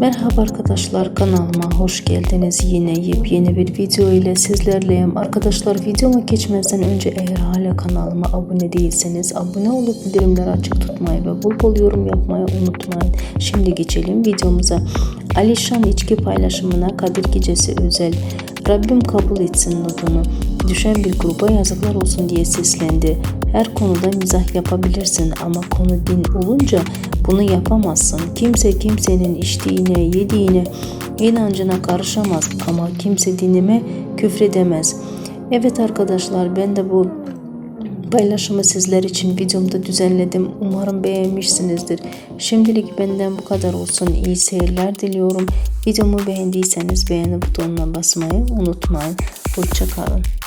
Merhaba arkadaşlar kanalıma hoş geldiniz. Yine yepyeni bir video ile sizlerleyim. Arkadaşlar videoma geçmeden önce eğer hala kanalıma abone değilseniz abone olup bildirimleri açık tutmayı ve bol bol yorum yapmayı unutmayın. Şimdi geçelim videomuza. Alişan içki paylaşımına Kadir Gecesi özel. Rabbim kabul etsin notunu. Düşen bir gruba yazıklar olsun diye seslendi. Her konuda mizah yapabilirsin ama konu din olunca bunu yapamazsın. Kimse kimsenin içtiğine, yediğine, inancına karışamaz ama kimse dinime küfredemez. Evet arkadaşlar ben de bu paylaşımı sizler için videomda düzenledim. Umarım beğenmişsinizdir. Şimdilik benden bu kadar olsun. İyi seyirler diliyorum. Videomu beğendiyseniz beğeni butonuna basmayı unutmayın. Hoşçakalın.